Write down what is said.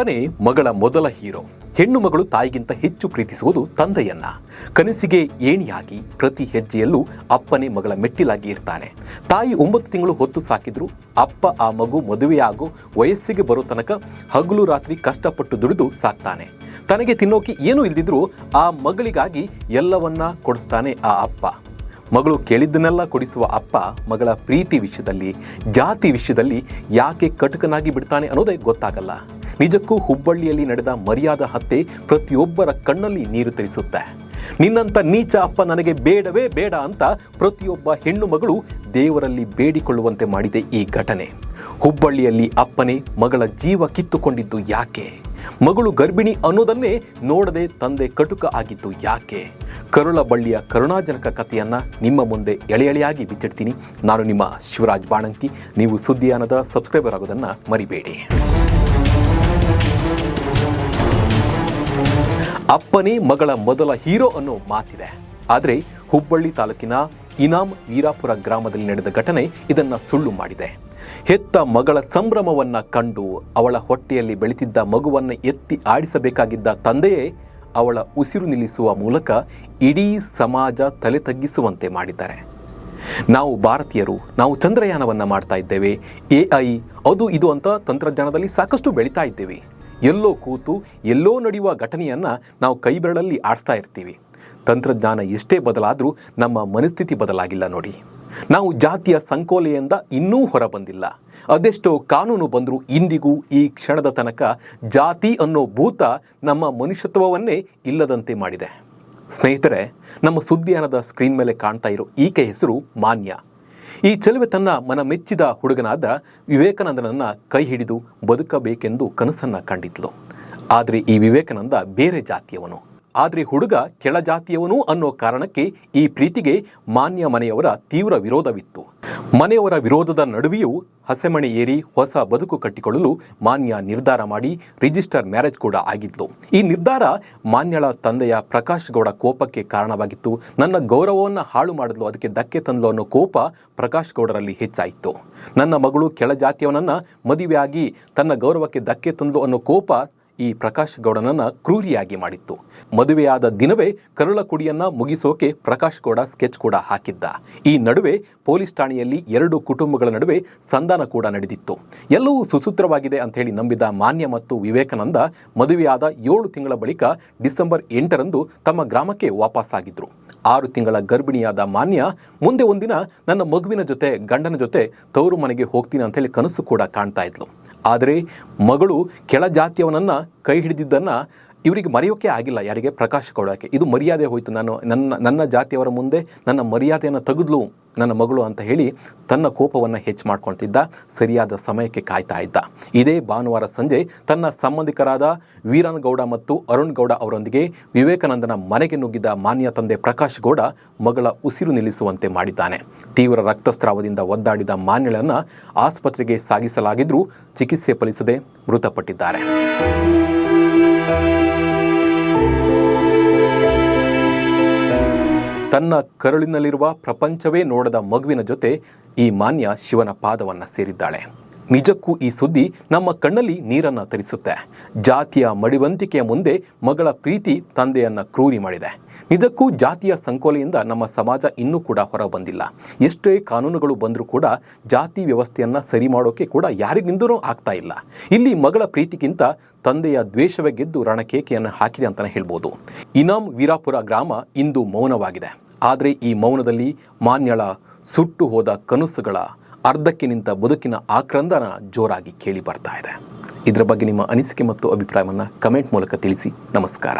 ಅಪ್ಪನೇ ಮಗಳ ಮೊದಲ ಹೀರೋ. ಹೆಣ್ಣು ಮಗಳು ತಾಯಿಗಿಂತ ಹೆಚ್ಚು ಪ್ರೀತಿಸುವುದು ತಂದೆಯನ್ನ. ಕನಸಿಗೆ ಏಣಿಯಾಗಿ ಪ್ರತಿ ಹೆಜ್ಜೆಯಲ್ಲೂ ಅಪ್ಪನೇ ಮಗಳ ಮೆಟ್ಟಿಲಾಗಿ ಇರ್ತಾನೆ. ತಾಯಿ ಒಂಬತ್ತು ತಿಂಗಳು ಹೊತ್ತು ಸಾಕಿದ್ರು, ಅಪ್ಪ ಆ ಮಗು ಮದುವೆಯಾಗೋ ವಯಸ್ಸಿಗೆ ಬರೋ ತನಕ ಹಗಲು ರಾತ್ರಿ ಕಷ್ಟಪಟ್ಟು ದುಡಿದು ಸಾಕ್ತಾನೆ. ತನಗೆ ತಿನ್ನೋಕೆ ಏನೂ ಇಲ್ದಿದ್ರೂ ಆ ಮಗಳಿಗಾಗಿ ಎಲ್ಲವನ್ನ ಕೊಡಿಸ್ತಾನೆ ಆ ಅಪ್ಪ. ಮಗಳು ಕೇಳಿದ್ದನ್ನೆಲ್ಲ ಕೊಡಿಸುವ ಅಪ್ಪ ಮಗಳ ಪ್ರೀತಿ ವಿಷಯದಲ್ಲಿ, ಜಾತಿ ವಿಷಯದಲ್ಲಿ ಯಾಕೆ ಕಟುಕನಾಗಿ ಬಿಡ್ತಾನೆ ಅನ್ನೋದೇ ಗೊತ್ತಾಗಲ್ಲ. ನಿಜಕ್ಕೂ ಹುಬ್ಬಳ್ಳಿಯಲ್ಲಿ ನಡೆದ ಮರ್ಯಾದ ಹತ್ಯೆ ಪ್ರತಿಯೊಬ್ಬರ ಕಣ್ಣಲ್ಲಿ ನೀರು ತರಿಸುತ್ತೆ. ನಿನ್ನಂಥ ನೀಚ ಅಪ್ಪ ನನಗೆ ಬೇಡವೇ ಬೇಡ ಅಂತ ಪ್ರತಿಯೊಬ್ಬ ಹೆಣ್ಣು ಮಗಳು ದೇವರಲ್ಲಿ ಬೇಡಿಕೊಳ್ಳುವಂತೆ ಮಾಡಿದೆ ಈ ಘಟನೆ. ಹುಬ್ಬಳ್ಳಿಯಲ್ಲಿ ಅಪ್ಪನೇ ಮಗಳ ಜೀವ ಕಿತ್ತುಕೊಂಡಿದ್ದು ಯಾಕೆ? ಮಗಳು ಗರ್ಭಿಣಿ ಅನ್ನೋದನ್ನೇ ನೋಡದೆ ತಂದೆ ಕಟುಕ ಆಗಿದ್ದು ಯಾಕೆ? ಕರುಳ ಬಳ್ಳಿಯ ಕರುಣಾಜನಕ ಕಥೆಯನ್ನ ನಿಮ್ಮ ಮುಂದೆ ಎಳೆ ಎಳೆಯಾಗಿ ಬಿಚ್ಚಿಡ್ತೀನಿ ನಾನು ನಿಮ್ಮ ಶಿವರಾಜ್ ಬಾಣಂಕಿ ನೀವು ಸುದ್ದಿಯಾನದ ಸಬ್ಸ್ಕ್ರೈಬರ್ ಆಗೋದನ್ನ ಮರಿಬೇಡಿ. ಅಪ್ಪನೇ ಮಗಳ ಮೊದಲ ಹೀರೋ ಅನ್ನೋ ಮಾತಿದೆ. ಆದರೆ ಹುಬ್ಬಳ್ಳಿ ತಾಲೂಕಿನ ಇನಾಮ್ ವೀರಾಪುರ ಗ್ರಾಮದಲ್ಲಿ ನಡೆದ ಘಟನೆ ಇದನ್ನು ಸುಳ್ಳು ಮಾಡಿದೆ. ಹೆತ್ತ ಮಗಳ ಸಂಭ್ರಮವನ್ನ ಕಂಡು ಅವಳ ಹೊಟ್ಟೆಯಲ್ಲಿ ಬೆಳೆತಿದ್ದ ಮಗುವನ್ನು ಎತ್ತಿ ಆಡಿಸಬೇಕಾಗಿದ್ದ ತಂದೆಯೇ ಅವಳ ಉಸಿರು ನಿಲ್ಲಿಸುವ ಮೂಲಕ ಇಡೀ ಸಮಾಜ ತಲೆ ತಗ್ಗಿಸುವಂತೆ ಮಾಡಿದ್ದಾರೆ. ನಾವು ಭಾರತೀಯರು, ನಾವು ಚಂದ್ರಯಾನವನ್ನು ಮಾಡ್ತಾ ಇದ್ದೇವೆ. ಎ ಐ, ಅದು ಇದು ಅಂತ ತಂತ್ರಜ್ಞಾನದಲ್ಲಿ ಸಾಕಷ್ಟು ಬೆಳೀತಾ ಇದ್ದೇವೆ. ಎಲ್ಲೋ ಕೂತು, ಎಲ್ಲೋ ನಡೆಯುವ ಘಟನೆಯನ್ನು ನಾವು ಕೈಬೆರಳಲ್ಲಿ ಆಡಿಸ್ತಾ ಇರ್ತೀವಿ. ತಂತ್ರಜ್ಞಾನ ಎಷ್ಟೇ ಬದಲಾದರೂ ನಮ್ಮ ಮನಸ್ಥಿತಿ ಬದಲಾಗಿಲ್ಲ ನೋಡಿ. ನಾವು ಜಾತಿಯ ಸಂಕೋಲೆಯಿಂದ ಇನ್ನೂ ಹೊರ ಬಂದಿಲ್ಲ ಅದೆಷ್ಟೋ ಕಾನೂನು ಬಂದರೂ ಇಂದಿಗೂ ಈ ಕ್ಷಣದ ತನಕ ಜಾತಿ ಅನ್ನೋ ಭೂತ ನಮ್ಮ ಮನುಷ್ಯತ್ವವನ್ನೇ ಇಲ್ಲದಂತೆ ಮಾಡಿದೆ. ಸ್ನೇಹಿತರೆ, ನಮ್ಮ ಸುದ್ದಿಯಾನದ ಸ್ಕ್ರೀನ್ ಮೇಲೆ ಕಾಣ್ತಾ ಇರೋ ಈಕೆ ಹೆಸರು ಮಾನ್ಯ. ಈ ಚೆಲುವೆ ತನ್ನ ಮನ ಮೆಚ್ಚಿದ ಹುಡುಗನಾದ ವಿವೇಕಾನಂದನನ್ನ ಕೈ ಹಿಡಿದು ಬದುಕಬೇಕೆಂದು ಕನಸನ್ನ ಕಂಡಿದ್ಲು. ಆದರೆ ಈ ವಿವೇಕಾನಂದ ಬೇರೆ ಜಾತಿಯವನು. ಆದರೆ ಹುಡುಗ ಕೆಳಜಾತಿಯವನು ಅನ್ನೋ ಕಾರಣಕ್ಕೆ ಈ ಪ್ರೀತಿಗೆ ಮಾನ್ಯ ಮನೆಯವರ ತೀವ್ರ ವಿರೋಧವಿತ್ತು. ಮನೆಯವರ ವಿರೋಧದ ನಡುವೆಯೂ ಹಸೆಮಣೆ ಏರಿ ಹೊಸ ಬದುಕು ಕಟ್ಟಿಕೊಳ್ಳಲು ಮಾನ್ಯ ನಿರ್ಧಾರ ಮಾಡಿ ರಿಜಿಸ್ಟರ್ ಮ್ಯಾರೇಜ್ ಕೂಡ ಆಗಿತ್ತು. ಈ ನಿರ್ಧಾರ ಮಾನ್ಯಳ ತಂದೆಯ ಪ್ರಕಾಶ್ ಗೌಡ ಕೋಪಕ್ಕೆ ಕಾರಣವಾಗಿತ್ತು. ನನ್ನ ಗೌರವವನ್ನು ಹಾಳು ಮಾಡಿದ್ಲು, ಅದಕ್ಕೆ ಧಕ್ಕೆ ತಂದ್ಲು ಅನ್ನೋ ಕೋಪ ಪ್ರಕಾಶ್ ಗೌಡರಲ್ಲಿ ಹೆಚ್ಚಾಯಿತು. ನನ್ನ ಮಗಳು ಕೆಳಜಾತಿಯವನನ್ನು ಮದುವೆಯಾಗಿ ತನ್ನ ಗೌರವಕ್ಕೆ ಧಕ್ಕೆ ತಂದ್ಲು ಅನ್ನೋ ಕೋಪ ಈ ಪ್ರಕಾಶ್ ಗೌಡನನ್ನ ಕ್ರೂರಿಯಾಗಿ ಮಾಡಿತ್ತು. ಮದುವೆಯಾದ ದಿನವೇ ಕರುಳ ಕುಡಿಯನ್ನ ಮುಗಿಸೋಕೆ ಪ್ರಕಾಶ್ ಗೌಡ ಸ್ಕೆಚ್ ಕೂಡ ಹಾಕಿದ್ದ. ಈ ನಡುವೆ ಪೊಲೀಸ್ ಠಾಣೆಯಲ್ಲಿ ಎರಡು ಕುಟುಂಬಗಳ ನಡುವೆ ಸಂಧಾನ ಕೂಡ ನಡೆದಿತ್ತು. ಎಲ್ಲವೂ ಸುಸೂತ್ರವಾಗಿದೆ ಅಂತ ಹೇಳಿ ನಂಬಿದ ಮಾನ್ಯ ಮತ್ತು ವಿವೇಕಾನಂದ ಮದುವೆಯಾದ ಏಳು ತಿಂಗಳ ಬಳಿಕ ಡಿಸೆಂಬರ್ ಎಂಟರಂದು ತಮ್ಮ ಗ್ರಾಮಕ್ಕೆ ವಾಪಸ್ಸಾಗಿದ್ರು. ಆರು ತಿಂಗಳ ಗರ್ಭಿಣಿಯಾದ ಮಾನ್ಯ, ಮುಂದೆ ಒಂದಿನ ನನ್ನ ಮಗುವಿನ ಜೊತೆ, ಗಂಡನ ಜೊತೆ ತವರು ಮನೆಗೆ ಹೋಗ್ತೀನಿ ಅಂತ ಹೇಳಿ ಕನಸು ಕೂಡ ಕಾಣ್ತಾ ಇದ್ಲು. ಆದರೆ ಮಗಳು ಕೆಳ ಜಾತಿಯವನನ್ನು ಕೈ ಹಿಡಿದಿದ್ದನ್ನ ಇವರಿಗೆ ಮರೆಯೋಕೆ ಆಗಿಲ್ಲ, ಯಾರಿಗೆ ಪ್ರಕಾಶ್ ಕೊಡೋಕ್ಕೆ ಇದು ಮರ್ಯಾದೆ ಹೋಯಿತು. ನಾನು ನನ್ನ ನನ್ನ ಜಾತಿಯವರ ಮುಂದೆ ನನ್ನ ಮರ್ಯಾದೆಯನ್ನು ತೆಗೆದ್ಲು, ನನ್ನ ಮಗಳು ಅಂತ ಹೇಳಿ ತನ್ನ ಕೋಪವನ್ನು ಹೆಚ್ಚು ಮಾಡ್ಕೊಳ್ತಿದ್ದ, ಸರಿಯಾದ ಸಮಯಕ್ಕೆ ಕಾಯ್ತಾ ಇದ್ದ. ಇದೇ ಭಾನುವಾರ ಸಂಜೆ ತನ್ನ ಸಂಬಂಧಿಕರಾದ ವೀರನ್ ಗೌಡ ಮತ್ತು ಅರುಣ್ ಗೌಡ ಅವರೊಂದಿಗೆ ವಿವೇಕಾನಂದನ ಮನೆಗೆ ನುಗ್ಗಿದ್ದ ಮಾನ್ಯ ತಂದೆ ಪ್ರಕಾಶ್ ಗೌಡ ಮಗಳ ಉಸಿರು ನಿಲ್ಲಿಸುವಂತೆ ಮಾಡಿದ್ದಾನೆ. ತೀವ್ರ ರಕ್ತಸ್ರಾವದಿಂದ ಒದ್ದಾಡಿದ ಮಾನ್ಯಳನ್ನು ಆಸ್ಪತ್ರೆಗೆ ಸಾಗಿಸಲಾಗಿದ್ದರೂ ಚಿಕಿತ್ಸೆ ಫಲಿಸದೆ ಮೃತಪಟ್ಟಿದ್ದಾರೆ. ತನ್ನ ಕರುಳಿನಲ್ಲಿರುವ ಪ್ರಪಂಚವೇ ನೋಡದ ಮಗುವಿನ ಜೊತೆ ಈ ಮಾನ್ಯ ಶಿವನ ಪಾದವನ್ನು ಸೇರಿದ್ದಾಳೆ. ನಿಜಕ್ಕೂ ಈ ಸುದ್ದಿ ನಮ್ಮ ಕಣ್ಣಲ್ಲಿ ನೀರನ್ನು ತರಿಸುತ್ತೆ. ಜಾತಿಯ ಮಡಿವಂತಿಕೆಯ ಮುಂದೆ ಮಗಳ ಪ್ರೀತಿ ತಂದೆಯನ್ನ ಕ್ರೂರಿ ಮಾಡಿದೆ. ಇದಕ್ಕೂ ಜಾತಿಯ ಸಂಕೋಲೆಯಿಂದ ನಮ್ಮ ಸಮಾಜ ಇನ್ನೂ ಕೂಡ ಹೊರ ಬಂದಿಲ್ಲ ಎಷ್ಟೇ ಕಾನೂನುಗಳು ಬಂದರೂ ಕೂಡ ಜಾತಿ ವ್ಯವಸ್ಥೆಯನ್ನ ಸರಿ ಮಾಡೋಕೆ ಕೂಡ ಯಾರಿಗಿಂದೂ ಆಗ್ತಾ ಇಲ್ಲ. ಇಲ್ಲಿ ಮಗಳ ಪ್ರೀತಿಗಿಂತ ತಂದೆಯ ದ್ವೇಷವೇ ಗೆದ್ದು ರಣಕೇಕೆಯನ್ನು ಹಾಕಿದೆ ಅಂತಲೇ ಹೇಳ್ಬೋದು. ಇನಾಮ್ ವೀರಾಪುರ ಗ್ರಾಮ ಇಂದು ಮೌನವಾಗಿದೆ. ಆದರೆ ಈ ಮೌನದಲ್ಲಿ ಮಾನ್ಯಳ ಸುಟ್ಟು ಹೋದ ಕನಸುಗಳ ಅರ್ಧಕ್ಕೆ ನಿಂತ ಬದುಕಿನ ಆಕ್ರಂದನ ಜೋರಾಗಿ ಕೇಳಿ ಬರ್ತಾ ಇದೆ. ಇದರ ಬಗ್ಗೆ ನಿಮ್ಮ ಅನಿಸಿಕೆ ಮತ್ತು ಅಭಿಪ್ರಾಯವನ್ನು ಕಮೆಂಟ್ ಮೂಲಕ ತಿಳಿಸಿ. ನಮಸ್ಕಾರ.